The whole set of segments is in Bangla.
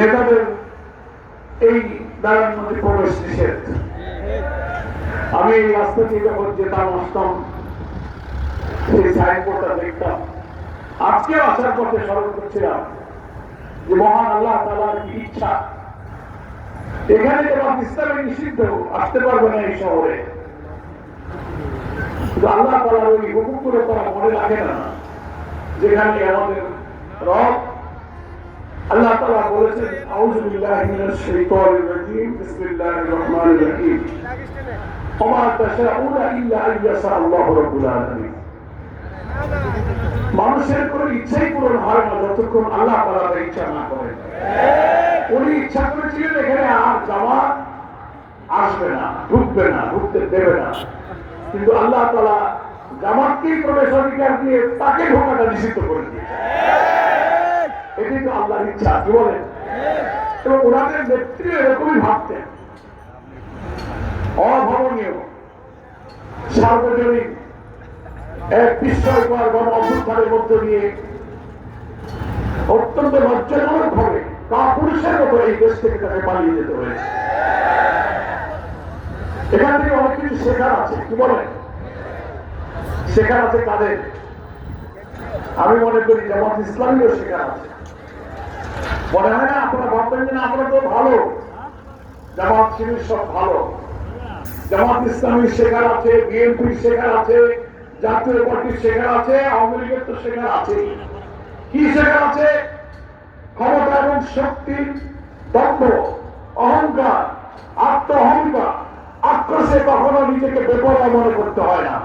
নেতাদের এই দাঁড়ার মধ্যে প্রবেশ নিষেধ। আমি এই রাস্তা দিয়ে যখন যেতাম, আসতাম, সেই সাইনবোর্ডটা দেখতাম। আজকেও আসার পথে স্মরণ করছিলাম যে মহান আল্লাহ তালার কি ইচ্ছা। এখানে যেমন ইসলামে নিষিদ্ধ, আসতে পারবে না এই শহরে। আল্লাহ তালার ওই হুকুমগুলো তারা মনে রাখে না, যেখানে আমাদের রব আল্লাহ তাআলা বলেছেন, আউযু বিল্লাহি মিনাশ শাইতানির রাজীম, বিসমিল্লাহির রহমানির রহিম। ওমা তাশাউনা ইল্লা আন ইয়াশা আল্লাহু রাব্বুল আলামিন। মানুষের কোনো ইচ্ছাই পূরণ হয় না যতক্ষণ আল্লাহ তাআলা তার ইচ্ছা না করেন। উনি ইচ্ছা করেছিলেন, এখানে আর জামাত আসবে না, ঢুকবে না, ঢুকতে দেবে না। কিন্তু আল্লাহ তাআলা জামাতকেই প্রবেশ অধিকার দিয়ে তাকে ঢোকাটা নিষিদ্ধ করে দিয়েছে এটাই তো আল্লাহর ইচ্ছা, কি বলেন? এবং ওনাদের নেত্রী এরকমই ভাবতেন। অভাবনীয়। সার্বজনীন। এক বিস্ময়কর গণ অভ্যুত্থানের মধ্য দিয়ে অত্যন্ত লজ্জাজনক ভাবে কাপুরুষের মতো এই দেশ থেকে তাকে পালিয়ে যেতে হয়েছে। এখান থেকে অনেক কিছু শেখার আছে, কি বলেন? শেখার আছে কাদের? আমি মনে করি জামাত ইসলামীও শেখার আছে। মনে হয় না আপনারা ভাববেন যে আমরা তো ভালো। জামাত শিবির সব ভালো। জামাত ইসলামীর শেখার আছে, বিএনপির শেখার আছে, জাতীয় পার্টির শেখার আছে, আওয়ামী লীগের তো শেখার আছে। কি শেখার আছে? ক্ষমতা এবং শক্তির দম্ভ অহংকার আত্ম অহংকার আক্রোশে কখনো নিজেকে বেপরোয়া মনে করতে হয় না।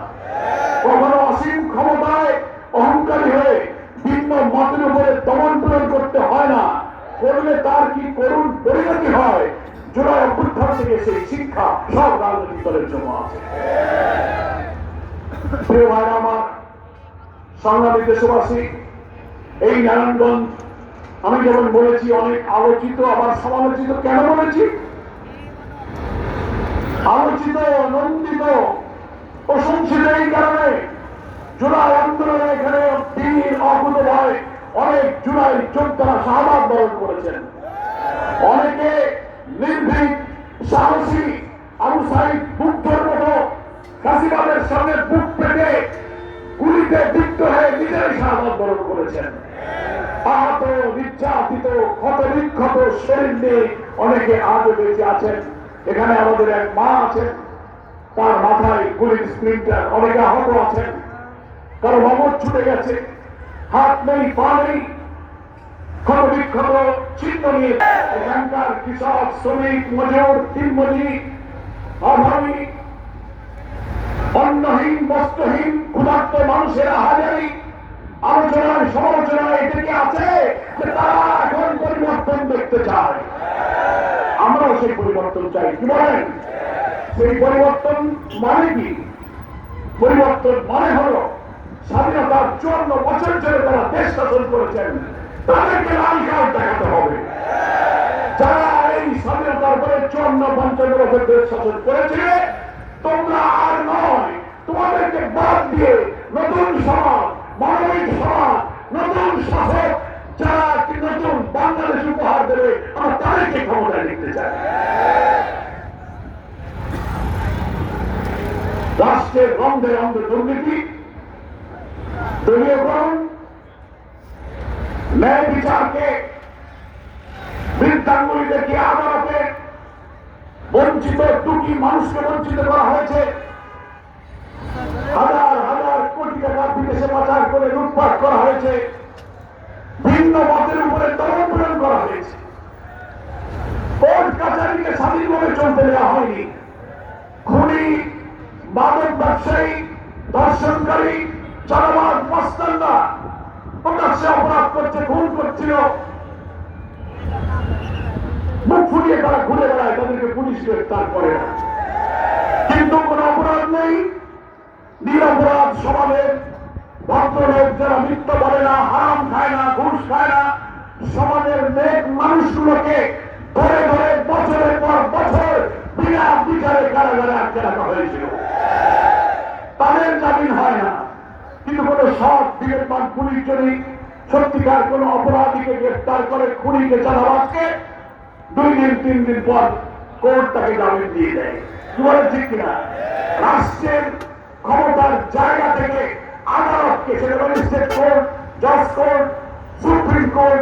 কখনো অসীম ক্ষমতায় অহংকারী হয়ে ভিন্ন মতের উপরে তার কি করুণ পরিণতি হয়? জুলাই অভ্যুত্থান থেকে সেই শিক্ষা সব রাজনৈতিক দলের জন্য আছে। প্রিয় আমার, সংগ্রামী দেশবাসী, এই নারায়ণগঞ্জ, আমি যেমন বলেছি, অনেক আলোচিত, আবার সমালোচিত, কেন বলেছি? আলোচিত, নন্দিত প্রশংসিত এই কারণে জুলাই আন্দোলনে এখানে বীর অকুত ভয় অনেক জুলাই যোদ্ধারা শাহবাদ বরণ করেছেন। অনেকে নির্ভীক, সাহসী, আবু বুদ্ধর মতো কাশিবাদের সামনে বুক পেটে গুলিতে বিদ্ধ হয়ে নিজেরাই শাহবাদ বরণ করেছেন। আহত, নির্যাতিত, ক্ষত বিক্ষত শরীর নিয়ে অনেকে বেঁচে আছেন। এখানে আমাদের এক মা আছেন। তার মাথায় গুলির অনেকে আহত আছেন। কারও মগজ ছুটে গেছে। হাত নেই, পা নেই। ক্ষত বিক্ষত চিহ্ন নিয়ে এখানকার কৃষক, শ্রমিক, মজুর দিনমজুরি অভাবী, অন্নহীন, বস্ত্রহীন, ক্ষুধার্ত মানুষের হাজারি আলোচনায়, সমালোচনায় এটাকে আছে তারা এখন পরিবর্তন দেখতে চায়। আমরাও সেই পরিবর্তন চাই, কি বলেন? সেই পরিবর্তন মানে কি? পরিবর্তন মানে হলো স্বাধীনতার চুয়ান্ন বছর ধরে তারা দেশ শাসন করেছেন। তাদেরকে লাল কার্ড দেখাতে হবে। যারা এই স্বাধীনতার পরে চুয়ান্ন পঞ্চান্ন বছর দেশ শাসন করেছিল তোমরা আর নয়, তোমাদেরকে বাদ দিয়ে নতুন সমাজ, মানবিক সমাজ, নতুন শাসক, যারা একটি নতুন বাংলাদেশ উপহার দেবে, আমরা তাদেরকে ক্ষমতায় দেখতে চাই। রাষ্ট্রের রন্ধে রন্ধে দুর্নীতি, দলীয়করণ ন্যায় বিচারকে বৃদ্ধাঙ্গুলি দেখে আদালতে বঞ্চিত দুটি মানুষকে বঞ্চিত করা হয়েছে। হাজার হাজার কোটি টাকা বিদেশে পাচার করে লুটপাট করা হয়েছে। ভিন্ন মতের উপরে দমন পীড়ন করা হয়েছে। কোর্ট কাছারিকে স্বাধীনভাবে চলতে দেওয়া হয়নি। খুনি, মাদক ব্যবসায়ী দর্শনকারী চালাবাদ মাস্তানরা প্রকাশ্যে অপরাধ করছে খুন করছিল। মুখ ফুটিয়ে তারা ঘুরে বেড়ায়, তাদেরকে পুলিশ গ্রেফতার করে না। কিন্তু কোনো অপরাধ নেই। নিরপরাধ সমাজের ভদ্রলোক যারা মিথ্য বলে না, হারাম খায় না, ঘুষ খায় না, সমাজের নেক মানুষগুলোকে ধরে ধরে বছরের পর বছর বিনা বিচারে কারাগারে আটকে রাখা হয়েছিল। তাদের জামিন হয় না। কিন্তু কোনো সৎ বিবেকবান পুলিশ যদি সত্যিকার কোন অপরাধীকে গ্রেফতার করে খুনিকে চাঁদাবাজকে দুই দিন, তিন দিন পর কোর্ট তাকে জামিন দিয়ে দেয়। বলে ঠিক কিনা? রাষ্ট্রের ক্ষমতার জায়গা থেকে আদালতকে সেটা ম্যাজিস্ট্রেট কোর্ট, জজ কোর্ট, সুপ্রিম কোর্ট